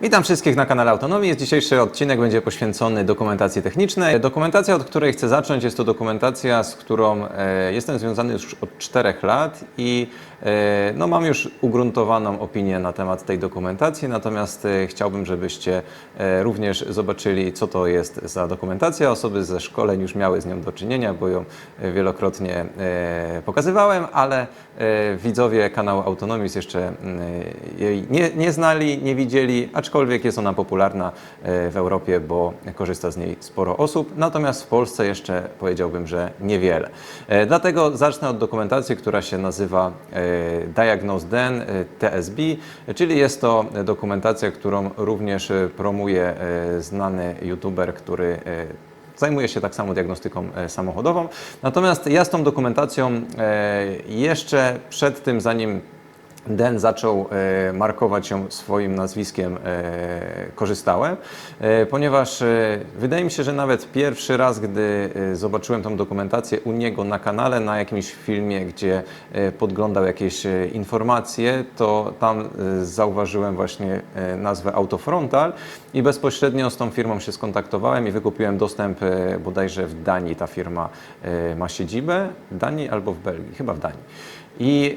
Witam wszystkich na kanale Autonomii. Dzisiejszy odcinek będzie poświęcony dokumentacji technicznej. Dokumentacja, od której chcę zacząć, jest to dokumentacja, z którą e, jestem związany już od 4 lat i e, no, mam już ugruntowaną opinię na temat tej dokumentacji, natomiast e, chciałbym, żebyście również zobaczyli, co to jest za dokumentacja. Osoby ze szkoleń już miały z nią do czynienia, bo ją wielokrotnie pokazywałem, ale widzowie kanału Autonomii jeszcze mm, jej nie, nie znali, nie widzieli, aczkolwiek jest ona popularna e, w Europie, bo korzysta z niej sporo osób, natomiast w Polsce jeszcze powiedziałbym, że niewiele. E, Dlatego zacznę od dokumentacji, która się nazywa e, Diagnose Den TSB, czyli jest to dokumentacja, którą również promuje znany youtuber, który e, Zajmuję się tak samo diagnostyką samochodową. Natomiast ja z tą dokumentacją jeszcze przed tym, zanim Den zaczął e, markować ją swoim nazwiskiem, e, korzystałem, e, ponieważ wydaje mi się, że nawet pierwszy raz, gdy zobaczyłem tą dokumentację u niego na kanale, na jakimś filmie, gdzie podglądał jakieś informacje, to tam zauważyłem właśnie nazwę Autofrontal i bezpośrednio z tą firmą się skontaktowałem i wykupiłem dostęp bodajże w Danii. Ta firma ma siedzibę w Danii albo w Belgii, chyba w Danii. I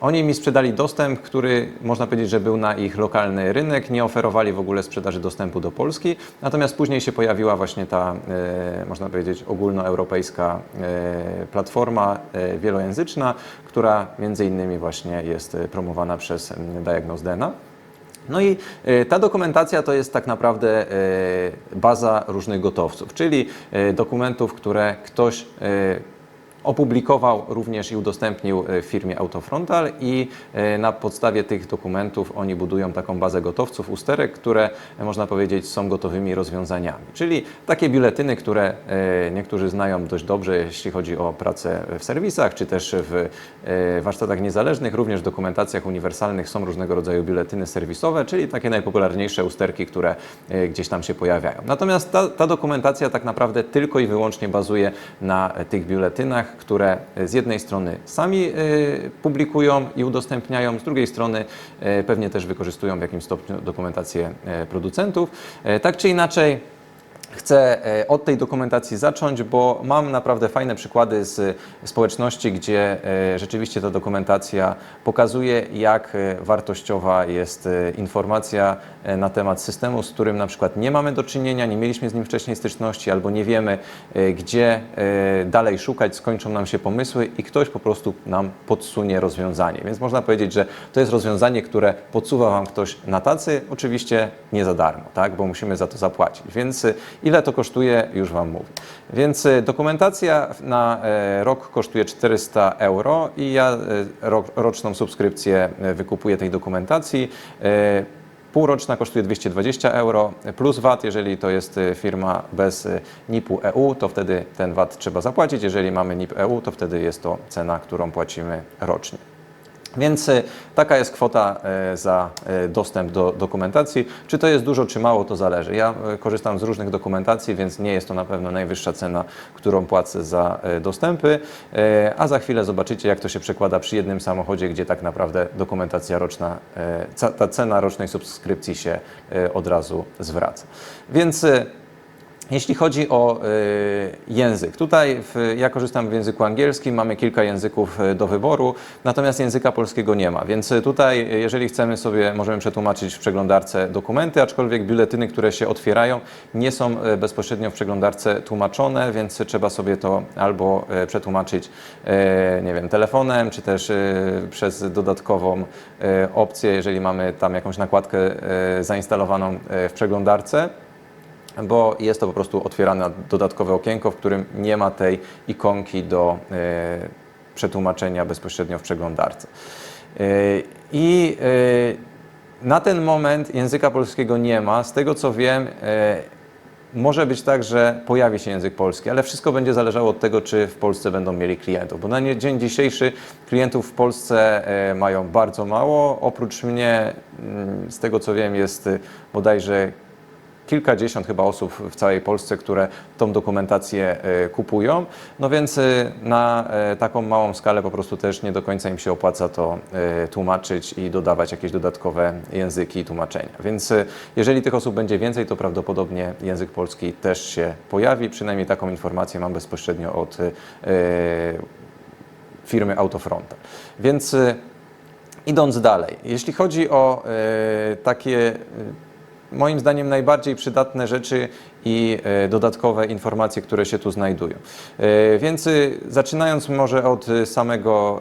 oni mi sprzedali dostęp, który można powiedzieć, że był na ich lokalny rynek. Nie oferowali w ogóle sprzedaży dostępu do Polski. Natomiast później się pojawiła właśnie ta, e, można powiedzieć, ogólnoeuropejska e, platforma e, wielojęzyczna, która między innymi właśnie jest promowana przez Diagnose Dena. No i ta dokumentacja to jest tak naprawdę baza różnych gotowców, czyli dokumentów, które ktoś opublikował również i udostępnił e, firmie Autofrontal i e, na podstawie tych dokumentów oni budują taką bazę gotowców, usterek, które e, można powiedzieć są gotowymi rozwiązaniami. Czyli takie biuletyny, które niektórzy znają dość dobrze, jeśli chodzi o pracę w serwisach, czy też w warsztatach niezależnych, również w dokumentacjach uniwersalnych są różnego rodzaju biuletyny serwisowe, czyli takie najpopularniejsze usterki, które gdzieś tam się pojawiają. Natomiast ta, ta dokumentacja tak naprawdę tylko i wyłącznie bazuje na tych biuletynach, które e, z jednej strony sami e, publikują i udostępniają, z drugiej strony e, pewnie też wykorzystują w jakimś stopniu dokumentację producentów. Tak czy inaczej, Chcę e, od tej dokumentacji zacząć, bo mam naprawdę fajne przykłady z społeczności, gdzie e, rzeczywiście ta dokumentacja pokazuje, jak e, wartościowa jest e, informacja e, na temat systemu, z którym na przykład nie mamy do czynienia, nie mieliśmy z nim wcześniej styczności, albo nie wiemy, e, gdzie e, dalej szukać, skończą nam się pomysły i ktoś po prostu nam podsunie rozwiązanie. Więc można powiedzieć, że to jest rozwiązanie, które podsuwa Wam ktoś na tacy, oczywiście nie za darmo, tak? bo musimy za to zapłacić. Więc e, ile to kosztuje, już Wam mówię. Więc e, dokumentacja na e, rok kosztuje 400 euro i ja e, roczną subskrypcję wykupuję tej dokumentacji. Półroczna kosztuje 220 euro plus VAT. Jeżeli to jest firma bez NIP-u EU, to wtedy ten VAT trzeba zapłacić. Jeżeli mamy NIP EU, to wtedy jest to cena, którą płacimy rocznie. Więc e, taka jest kwota e, za e, dostęp do dokumentacji. Czy to jest dużo, czy mało, to zależy. Ja korzystam z różnych dokumentacji, więc nie jest to na pewno najwyższa cena, którą płacę za dostępy. A za chwilę zobaczycie, jak to się przekłada przy jednym samochodzie, gdzie tak naprawdę dokumentacja roczna, ta cena rocznej subskrypcji się od razu zwraca. Więc jeśli chodzi o y, język, tutaj w, ja korzystam w języku angielskim, mamy kilka języków y, do wyboru, natomiast języka polskiego nie ma, więc y, tutaj, jeżeli chcemy sobie, możemy przetłumaczyć w przeglądarce dokumenty, aczkolwiek biuletyny, które się otwierają, nie są bezpośrednio w przeglądarce tłumaczone, więc trzeba sobie to albo przetłumaczyć, nie wiem, telefonem, czy też przez dodatkową opcję, jeżeli mamy tam jakąś nakładkę zainstalowaną w przeglądarce bo jest to po prostu otwierane dodatkowe okienko, w którym nie ma tej ikonki do e, przetłumaczenia bezpośrednio w przeglądarce. E, I e, na ten moment języka polskiego nie ma. Z tego co wiem, może być tak, że pojawi się język polski, ale wszystko będzie zależało od tego, czy w Polsce będą mieli klientów. Bo na dzień dzisiejszy klientów w Polsce mają bardzo mało. Oprócz mnie, mm, z tego co wiem, jest bodajże kilkadziesiąt chyba osób w całej Polsce, które tą dokumentację e, kupują. No więc e, na e, taką małą skalę po prostu też nie do końca im się opłaca to tłumaczyć i dodawać jakieś dodatkowe języki i tłumaczenia. Więc jeżeli tych osób będzie więcej, to prawdopodobnie język polski też się pojawi. Przynajmniej taką informację mam bezpośrednio od firmy Autofronta. Więc idąc dalej, jeśli chodzi o takie moim zdaniem najbardziej przydatne rzeczy i e, dodatkowe informacje, które się tu znajdują. E, Więc e, zaczynając może od samego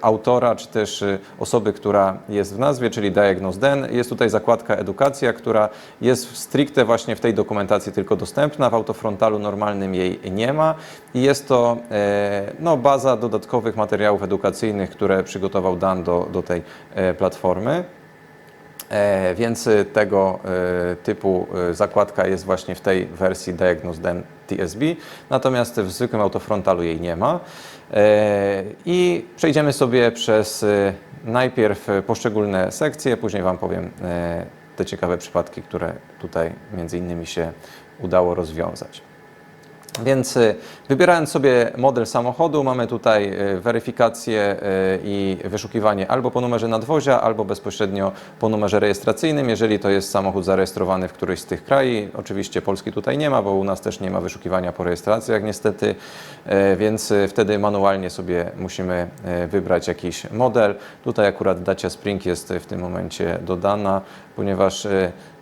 autora, czy też osoby, która jest w nazwie, czyli Diagnose Den, jest tutaj zakładka edukacja, która jest stricte właśnie w tej dokumentacji tylko dostępna, w autofrontalu normalnym jej nie ma i jest to no, baza dodatkowych materiałów edukacyjnych, które przygotował Dan do, do tej platformy. E, Więc y, tego e, typu e, zakładka jest właśnie w tej wersji Diagnose Den TSB, natomiast w zwykłym autofrontalu jej nie ma. E, I przejdziemy sobie przez najpierw poszczególne sekcje, później Wam powiem te ciekawe przypadki, które tutaj między innymi się udało rozwiązać. Więc y, wybierając sobie model samochodu, mamy tutaj y, weryfikację y, i wyszukiwanie albo po numerze nadwozia, albo bezpośrednio po numerze rejestracyjnym, jeżeli to jest samochód zarejestrowany w którymś z tych krajów. Oczywiście Polski tutaj nie ma, bo u nas też nie ma wyszukiwania po rejestracjach niestety, e, więc wtedy manualnie sobie musimy e, wybrać jakiś model. Tutaj akurat Dacia Spring jest w tym momencie dodana, ponieważ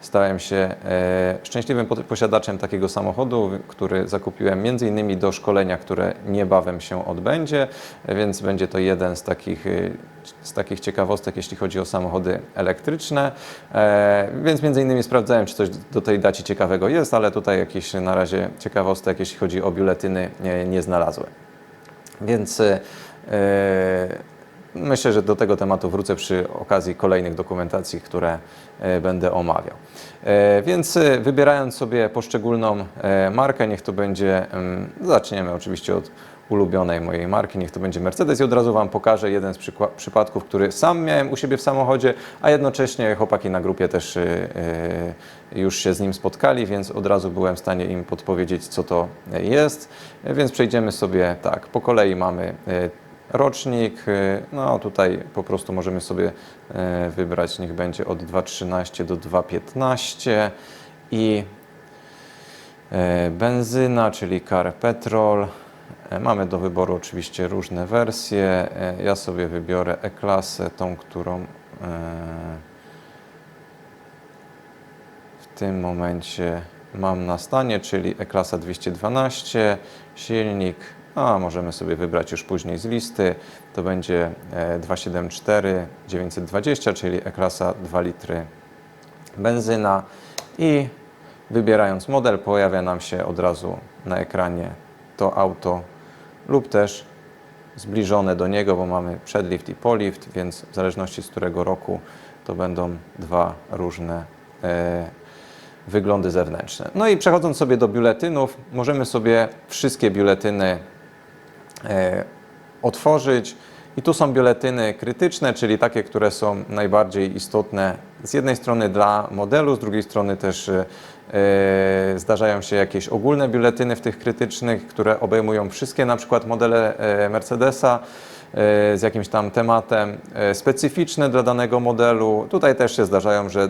stałem się e, szczęśliwym po- posiadaczem takiego samochodu, który zakupiłem między innymi do szkolenia, które niebawem się odbędzie, więc będzie to jeden z takich, e, z takich ciekawostek, jeśli chodzi o samochody elektryczne. E, Więc między innymi sprawdzałem, czy coś do tej daci ciekawego jest, ale tutaj jakieś na razie ciekawostek, jeśli chodzi o biuletyny, nie, nie znalazłem. Więc myślę, że do tego tematu wrócę przy okazji kolejnych dokumentacji, które e, będę omawiał. E, Więc e, wybierając sobie poszczególną markę, niech to będzie, em, zaczniemy oczywiście od ulubionej mojej marki, niech to będzie Mercedes i od razu Wam pokażę jeden z przypadków, który sam miałem u siebie w samochodzie, a jednocześnie chłopaki na grupie też już się z nim spotkali, więc od razu byłem w stanie im podpowiedzieć, co to jest. Więc przejdziemy sobie tak, po kolei mamy rocznik, e, no tutaj po prostu możemy sobie e, wybrać, niech będzie od 2.13 do 2.15 i e, benzyna, czyli car petrol. E, Mamy do wyboru oczywiście różne wersje. Ja sobie wybiorę E-klasę, tą, którą w tym momencie mam na stanie, czyli E-klasa 212, silnik, a możemy sobie wybrać już później z listy, to będzie e, 274 920, czyli E-klasa 2 litry benzyna i wybierając model pojawia nam się od razu na ekranie to auto lub też zbliżone do niego, bo mamy przedlift i polift, więc w zależności z którego roku to będą dwa różne e, wyglądy zewnętrzne. No i przechodząc sobie do biuletynów, możemy sobie wszystkie biuletyny e, otworzyć. I tu są biuletyny krytyczne, czyli takie, które są najbardziej istotne z jednej strony dla modelu, z drugiej strony też e, e, zdarzają się jakieś ogólne biuletyny w tych krytycznych, które obejmują wszystkie na przykład modele e, Mercedesa e, z jakimś tam tematem e, specyficzne dla danego modelu. Tutaj też się zdarzają, że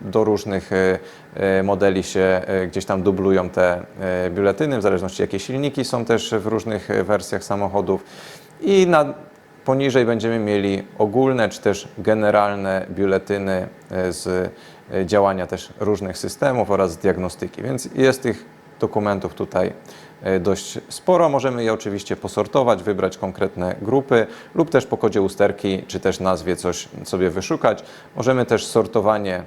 do różnych e, e, modeli się e, gdzieś tam dublują te biuletyny, w zależności jakie silniki są też w różnych wersjach samochodów. I na, poniżej będziemy mieli ogólne czy też generalne biuletyny z działania też różnych systemów oraz diagnostyki. Więc jest tych dokumentów tutaj dość sporo. Możemy je oczywiście posortować, wybrać konkretne grupy lub też po kodzie usterki czy też nazwie coś sobie wyszukać. Możemy też sortowanie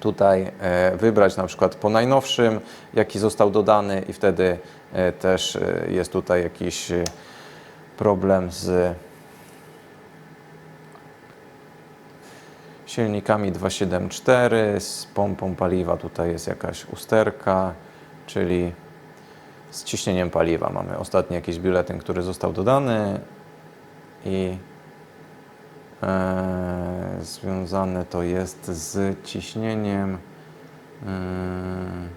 tutaj e, wybrać na przykład po najnowszym, jaki został dodany i wtedy e, też e, jest tutaj jakiś problem z silnikami 274, z pompą paliwa tutaj jest jakaś usterka, czyli z ciśnieniem paliwa. Mamy ostatni jakiś biuletyn, który został dodany i e, związane to jest z ciśnieniem Ym,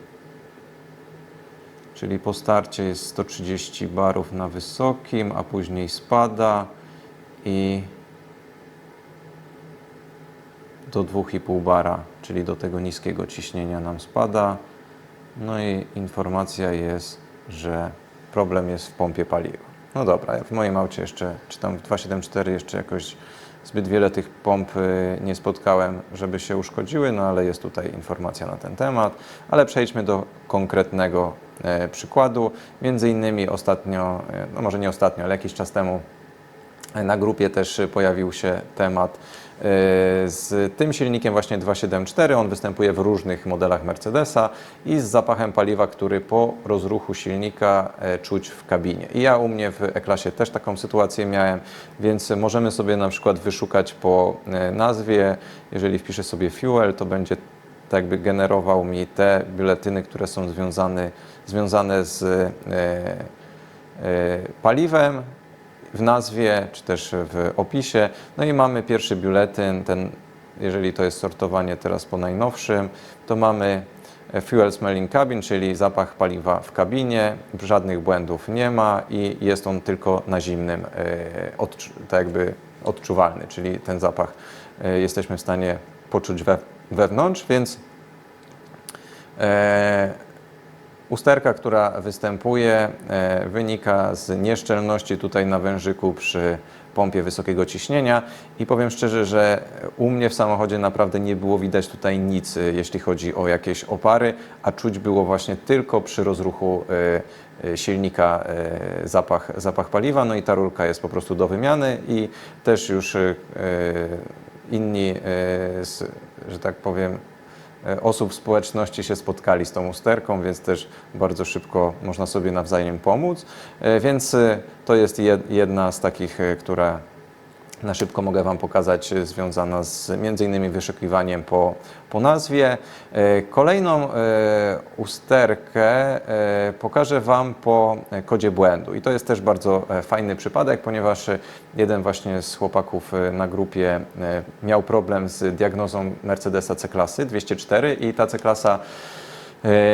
Czyli po starcie jest 130 barów na wysokim, a później spada i do 2,5 bara, czyli do tego niskiego ciśnienia nam spada. No i informacja jest, że problem jest w pompie paliwa. No dobra, ja w moim aucie jeszcze, czy tam w 274 jeszcze jakoś zbyt wiele tych pomp y, nie spotkałem, żeby się uszkodziły, no ale jest tutaj informacja na ten temat. Ale przejdźmy do konkretnego e, przykładu. Między innymi ostatnio, e, no może nie ostatnio, ale jakiś czas temu na grupie też pojawił się temat e, z tym silnikiem właśnie 274. On występuje w różnych modelach Mercedesa i z zapachem paliwa, który po rozruchu silnika e, czuć w kabinie. I ja u mnie w E-klasie też taką sytuację miałem, więc możemy sobie na przykład wyszukać po e, nazwie. Jeżeli wpiszę sobie fuel, to będzie tak jakby generował mi te biuletyny, które są związane, związane z e, e, paliwem w nazwie, czy też w opisie. No i mamy pierwszy biuletyn, ten, jeżeli to jest sortowanie teraz po najnowszym, to mamy e, Fuel Smelling Cabin, czyli zapach paliwa w kabinie, żadnych błędów nie ma i jest on tylko na zimnym, e, tak jakby odczuwalny, czyli ten zapach e, jesteśmy w stanie poczuć we, wewnątrz, więc Usterka, która występuje, e, wynika z nieszczelności tutaj na wężyku przy pompie wysokiego ciśnienia. I powiem szczerze, że u mnie w samochodzie naprawdę nie było widać tutaj nic, e, jeśli chodzi o jakieś opary, a czuć było właśnie tylko przy rozruchu e, silnika zapach, zapach paliwa, no i ta rurka jest po prostu do wymiany i też już inni, że tak powiem, osób w społeczności się spotkali z tą usterką, więc też bardzo szybko można sobie nawzajem pomóc. E, Więc e, to jest jed- jedna z takich, e, która na szybko mogę Wam pokazać, e, związana z między innymi wyszukiwaniem po, po nazwie. E, Kolejną e, usterkę pokażę Wam po kodzie błędu. I to jest też bardzo fajny przypadek, ponieważ jeden właśnie z chłopaków na grupie miał problem z diagnozą Mercedesa C-klasy 204 i ta C-klasa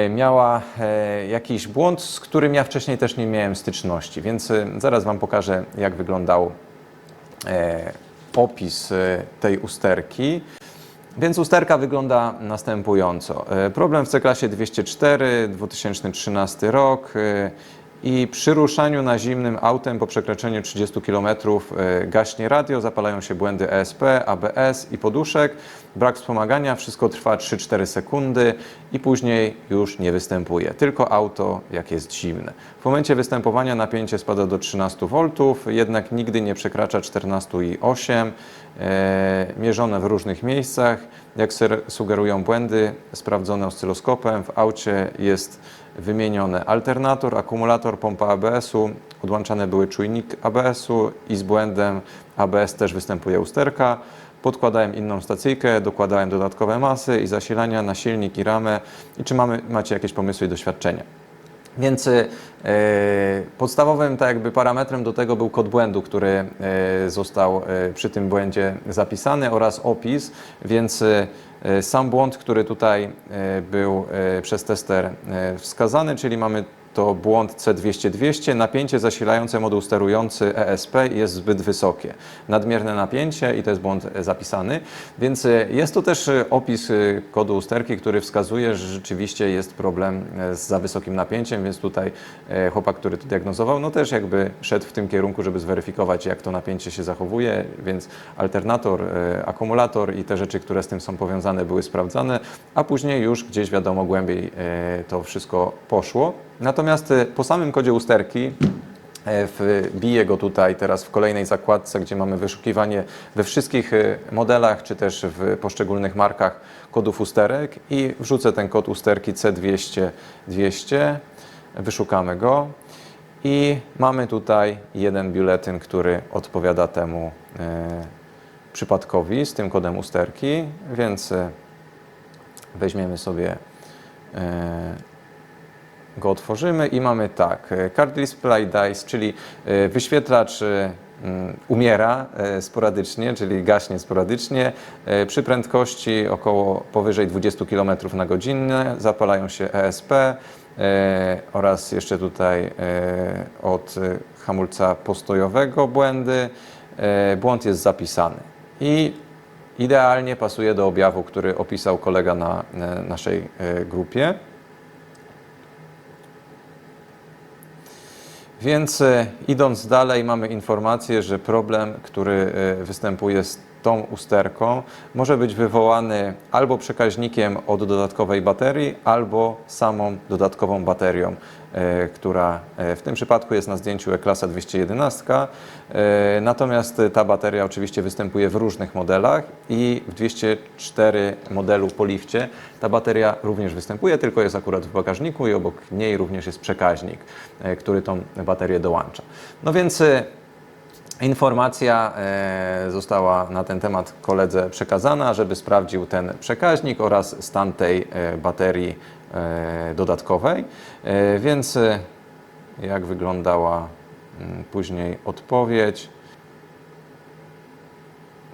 miała jakiś błąd, z którym ja wcześniej też nie miałem styczności, więc zaraz Wam pokażę, jak wyglądał opis e, tej usterki. Więc usterka wygląda następująco. E, Problem w C-klasie 204, 2013 rok e, i przy ruszaniu na zimnym autem po przekroczeniu 30 km e, gaśnie radio, zapalają się błędy ESP, ABS i poduszek, brak wspomagania, wszystko trwa 3-4 sekundy i później już nie występuje, tylko auto jak jest zimne. W momencie występowania napięcie spada do 13 V, jednak nigdy nie przekracza 14,8 e, mierzone w różnych miejscach. Jak sugerują błędy sprawdzone oscyloskopem, w aucie jest wymieniony alternator, akumulator, pompa ABS-u, odłączane były czujnik ABS-u i z błędem ABS też występuje usterka. Podkładałem inną stacyjkę, dokładałem dodatkowe masy i zasilania na silnik i ramę. I czy mamy, macie jakieś pomysły i doświadczenia? Więc e, podstawowym tak jakby parametrem do tego był kod błędu, który e, został e, przy tym błędzie zapisany oraz opis, więc sam błąd, który tutaj był przez tester wskazany, czyli mamy to błąd C200-200, napięcie zasilające moduł sterujący ESP jest zbyt wysokie. Nadmierne napięcie i to jest błąd e, zapisany. Więc e, jest tu też e, opis kodu usterki, który wskazuje, że rzeczywiście jest problem z za wysokim napięciem, więc tutaj chłopak, który to diagnozował, no też jakby szedł w tym kierunku, żeby zweryfikować, jak to napięcie się zachowuje, więc alternator, akumulator i te rzeczy, które z tym są powiązane, były sprawdzane, a później już gdzieś wiadomo głębiej to wszystko poszło. Natomiast e, po samym kodzie usterki e, wbiję go tutaj teraz w kolejnej zakładce, gdzie mamy wyszukiwanie we wszystkich e, modelach, czy też w poszczególnych markach kodów usterek i wrzucę ten kod usterki C200-200, wyszukamy go i mamy tutaj jeden biuletyn, który odpowiada temu e, przypadkowi z tym kodem usterki, więc e, weźmiemy sobie go otworzymy i mamy tak, e, Card Display Dice, czyli e, wyświetlacz e, mm, umiera sporadycznie, czyli gaśnie sporadycznie. Przy prędkości około powyżej 20 km na godzinę zapalają się ESP oraz jeszcze tutaj od hamulca postojowego błędy. Błąd jest zapisany i idealnie pasuje do objawu, który opisał kolega na naszej grupie. Więc e, idąc dalej, mamy informację, że problem, który e, występuje z tą usterką, może być wywołany albo przekaźnikiem od dodatkowej baterii, albo samą dodatkową baterią, e, która e, w tym przypadku jest na zdjęciu E-klasa 211. E, Natomiast ta bateria oczywiście występuje w różnych modelach i w 204 modelu po lifcie ta bateria również występuje, tylko jest akurat w bagażniku i obok niej również jest przekaźnik, który tą baterię dołącza. No więc Informacja e, została na ten temat koledze przekazana, żeby sprawdził ten przekaźnik oraz stan tej e, baterii e, dodatkowej. Więc jak wyglądała mm, później odpowiedź?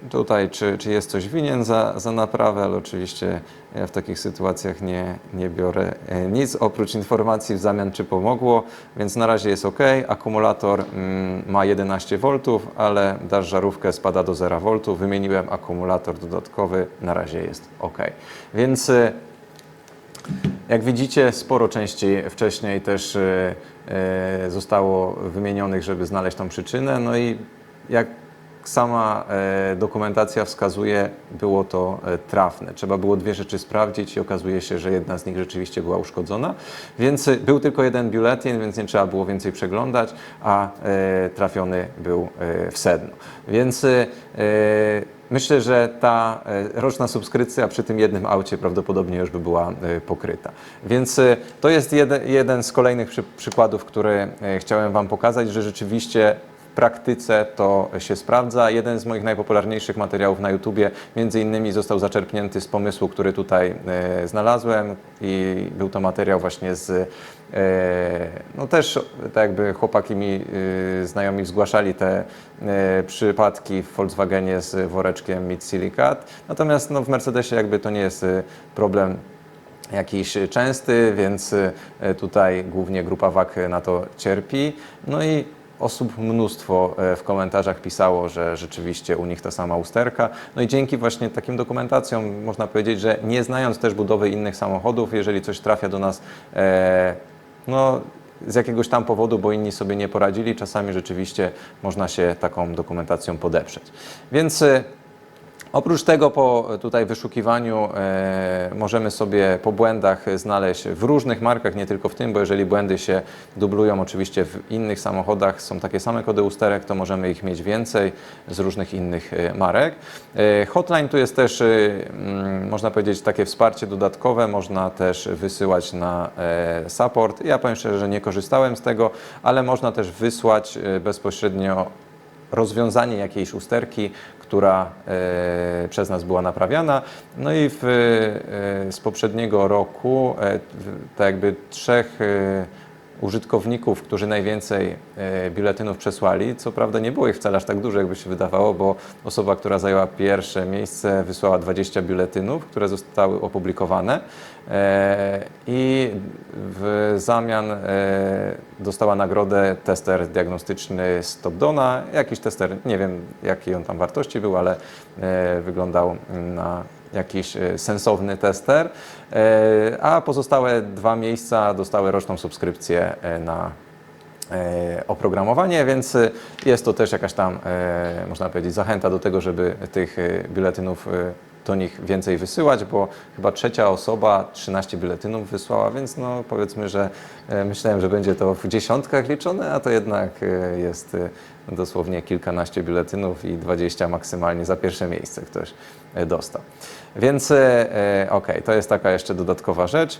Tutaj, czy, czy jest coś winien za, za naprawę, ale oczywiście ja w takich sytuacjach nie, nie biorę e, nic oprócz informacji w zamian, czy pomogło, więc na razie jest ok. Akumulator mm, ma 11 V, ale dasz żarówkę, spada do 0 V. Wymieniłem akumulator dodatkowy, na razie jest ok. Więc e, jak widzicie, sporo części wcześniej też e, zostało wymienionych, żeby znaleźć tą przyczynę. No i jak sama e, dokumentacja wskazuje, było to e, trafne. Trzeba było dwie rzeczy sprawdzić i okazuje się, że jedna z nich rzeczywiście była uszkodzona. Więc e, był tylko jeden biuletyn, więc nie trzeba było więcej przeglądać, a trafiony był w sedno. Więc Myślę, że ta roczna subskrypcja przy tym jednym aucie prawdopodobnie już by była pokryta. Więc to jest jeden, z kolejnych przy, przykładów, który chciałem Wam pokazać, że rzeczywiście praktyce to się sprawdza. Jeden z moich najpopularniejszych materiałów na YouTubie między innymi został zaczerpnięty z pomysłu, który tutaj e, znalazłem i był to materiał właśnie z e, no też tak jakby chłopaki mi y, znajomi zgłaszali te e, przypadki w Volkswagenie z woreczkiem Mid Silicat. Natomiast no, w Mercedesie jakby to nie jest problem jakiś częsty, więc tutaj głównie grupa WAG na to cierpi. No i osób mnóstwo e, w komentarzach pisało, że rzeczywiście u nich ta sama usterka. No i dzięki właśnie takim dokumentacjom można powiedzieć, że nie znając też budowy innych samochodów, jeżeli coś trafia do nas e, no, z jakiegoś tam powodu, bo inni sobie nie poradzili, czasami rzeczywiście można się taką dokumentacją podeprzeć. Więc e, Oprócz tego po tutaj wyszukiwaniu e, możemy sobie po błędach znaleźć w różnych markach, nie tylko w tym, bo jeżeli błędy się dublują oczywiście w innych samochodach, są takie same kody usterek, to możemy ich mieć więcej z różnych innych e, marek. E, hotline tu jest też, e, mm, można powiedzieć, takie wsparcie dodatkowe, można też wysyłać na e, support. Ja powiem szczerze, że nie korzystałem z tego, ale można też wysłać e, bezpośrednio rozwiązanie jakiejś usterki, która e, przez nas była naprawiana. No i w, e, z poprzedniego roku e, tak jakby trzech użytkowników, którzy najwięcej e, biuletynów przesłali. Co prawda nie było ich wcale aż tak dużo, jakby się wydawało, bo osoba, która zajęła pierwsze miejsce, wysłała 20 biuletynów, które zostały opublikowane e, i w zamian e, dostała nagrodę tester diagnostyczny z Topdona. Jakiś tester, nie wiem jakiej on tam wartości był, ale wyglądał na jakiś e, sensowny tester, e, a pozostałe dwa miejsca dostały roczną subskrypcję e, na oprogramowanie, więc jest to też jakaś tam, można powiedzieć, zachęta do tego, żeby tych biuletynów do nich więcej wysyłać, bo chyba trzecia osoba 13 biuletynów wysłała, więc no powiedzmy, że e, myślałem, że będzie to w dziesiątkach liczone, a to jednak e, jest e, dosłownie kilkanaście biuletynów i 20 maksymalnie za pierwsze miejsce ktoś dostał. Więc okej, to jest taka jeszcze dodatkowa rzecz.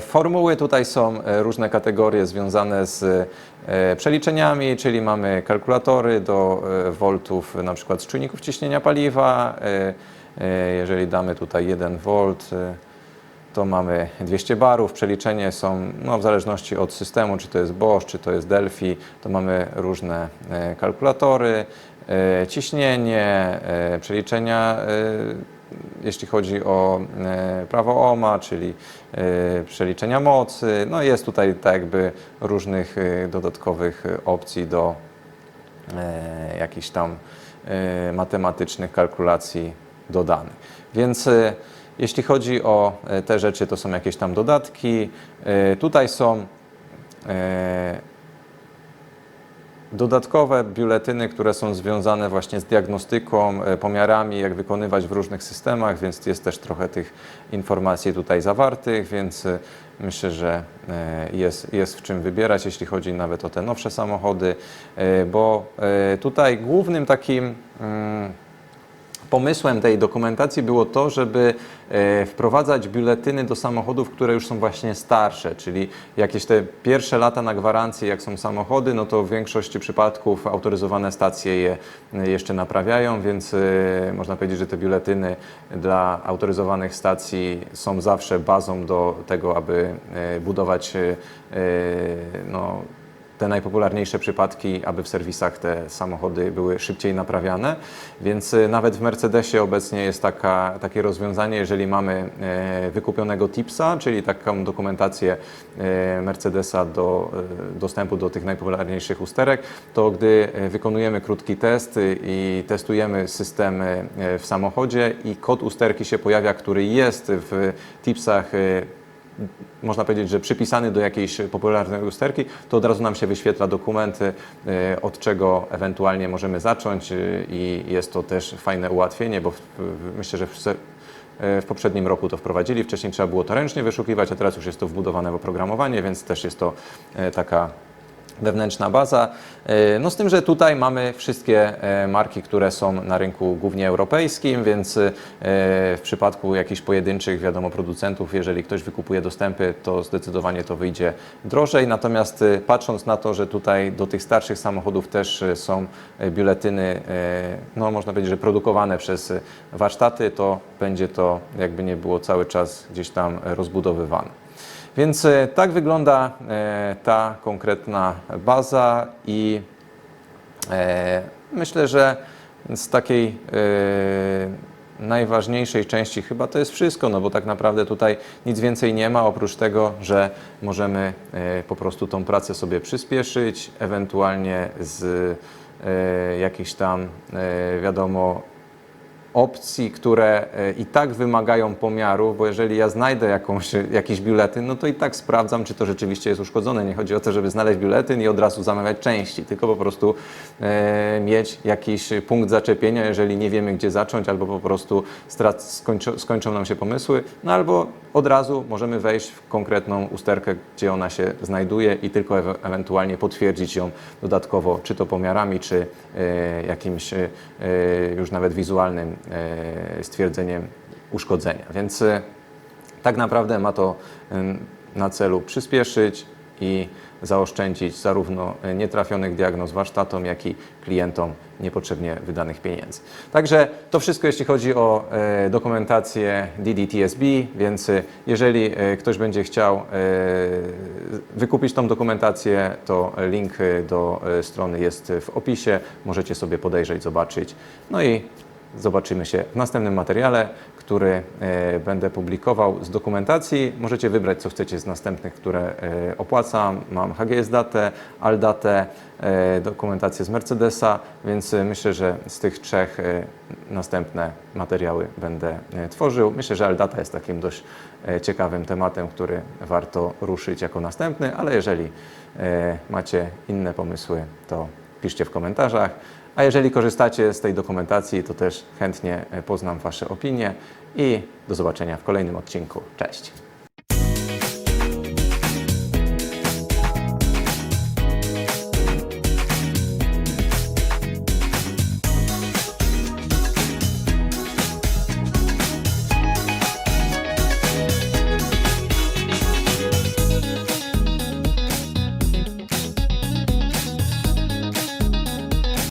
Formuły tutaj są różne kategorie związane z przeliczeniami, czyli mamy kalkulatory do voltów, na przykład z czujników ciśnienia paliwa. E, Jeżeli damy tutaj 1 V, e, to mamy 200 barów. Przeliczenie są no, w zależności od systemu, czy to jest Bosch, czy to jest Delphi, to mamy różne e, kalkulatory, ciśnienie, przeliczenia jeśli chodzi o prawo OMA, czyli przeliczenia mocy. No jest tutaj tak jakby różnych dodatkowych opcji do jakichś tam matematycznych kalkulacji dodanych. Więc e, jeśli chodzi o e, te rzeczy, to są jakieś tam dodatki. E, Tutaj są dodatkowe biuletyny, które są związane właśnie z diagnostyką, pomiarami, jak wykonywać w różnych systemach, więc jest też trochę tych informacji tutaj zawartych, więc myślę, że jest, jest w czym wybierać, jeśli chodzi nawet o te nowsze samochody, bo tutaj głównym takim mm, pomysłem tej dokumentacji było to, żeby e, wprowadzać biuletyny do samochodów, które już są właśnie starsze, czyli jakieś te pierwsze lata na gwarancji, jak są samochody, no to w większości przypadków autoryzowane stacje je e, jeszcze naprawiają, więc e, można powiedzieć, że te biuletyny dla autoryzowanych stacji są zawsze bazą do tego, aby budować no, te najpopularniejsze przypadki, aby w serwisach te samochody były szybciej naprawiane. Więc y, nawet w Mercedesie obecnie jest taka, takie rozwiązanie, jeżeli mamy e, wykupionego tipsa, czyli taką dokumentację e, Mercedesa do e, dostępu do tych najpopularniejszych usterek, to gdy wykonujemy krótki test y, i testujemy systemy w samochodzie i kod usterki się pojawia, który jest w tipsach można powiedzieć, że przypisany do jakiejś popularnej usterki, to od razu nam się wyświetla dokumenty, e, od czego ewentualnie możemy zacząć e, i jest to też fajne ułatwienie, bo myślę, że e, w poprzednim roku to wprowadzili, wcześniej trzeba było to ręcznie wyszukiwać, a teraz już jest to wbudowane w oprogramowanie, więc też jest to taka wewnętrzna baza. E, No z tym, że tutaj mamy wszystkie e, marki, które są na rynku głównie europejskim, więc e, w przypadku jakichś pojedynczych, wiadomo, producentów, jeżeli ktoś wykupuje dostępy, to zdecydowanie to wyjdzie drożej. Natomiast patrząc na to, że tutaj do tych starszych samochodów też są biuletyny, no można powiedzieć, że produkowane przez warsztaty, to będzie to jakby nie było cały czas gdzieś tam rozbudowywane. Więc e, tak wygląda e, ta konkretna baza i e, myślę, że z takiej najważniejszej części chyba to jest wszystko, no bo tak naprawdę tutaj nic więcej nie ma, oprócz tego, że możemy po prostu tą pracę sobie przyspieszyć, ewentualnie z jakichś tam, wiadomo, opcji, które e, i tak wymagają pomiaru, bo jeżeli ja znajdę jakąś, jakiś biuletyn, no to i tak sprawdzam, czy to rzeczywiście jest uszkodzone. Nie chodzi o to, żeby znaleźć biuletyn i od razu zamawiać części, tylko po prostu e, mieć jakiś punkt zaczepienia, jeżeli nie wiemy, gdzie zacząć, albo po prostu strac, skończą, skończą nam się pomysły, no albo od razu możemy wejść w konkretną usterkę, gdzie ona się znajduje i tylko ewe- ewentualnie potwierdzić ją dodatkowo, czy to pomiarami, czy e, jakimś e, już nawet wizualnym e, stwierdzeniem uszkodzenia. Więc e, tak naprawdę ma to na celu przyspieszyć i zaoszczędzić zarówno e, nietrafionych diagnoz warsztatom, jak i klientom niepotrzebnie wydanych pieniędzy. Także to wszystko, jeśli chodzi o e, dokumentację DDTSB, więc e, jeżeli e, ktoś będzie chciał e, wykupić tą dokumentację, to link e, do e, strony jest w opisie. Możecie sobie podejrzeć, zobaczyć. No i Zobaczymy się w następnym materiale, który e, będę publikował z dokumentacji. Możecie wybrać, co chcecie z następnych, które e, opłacam. Mam HGS datę, ALDATę, e, dokumentację z Mercedesa, więc myślę, że z tych trzech następne materiały będę tworzył. Myślę, że ALDATA jest takim dość ciekawym tematem, który warto ruszyć jako następny, ale jeżeli macie inne pomysły, to piszcie w komentarzach. A jeżeli korzystacie z tej dokumentacji, to też chętnie poznam Wasze opinie i do zobaczenia w kolejnym odcinku. Cześć!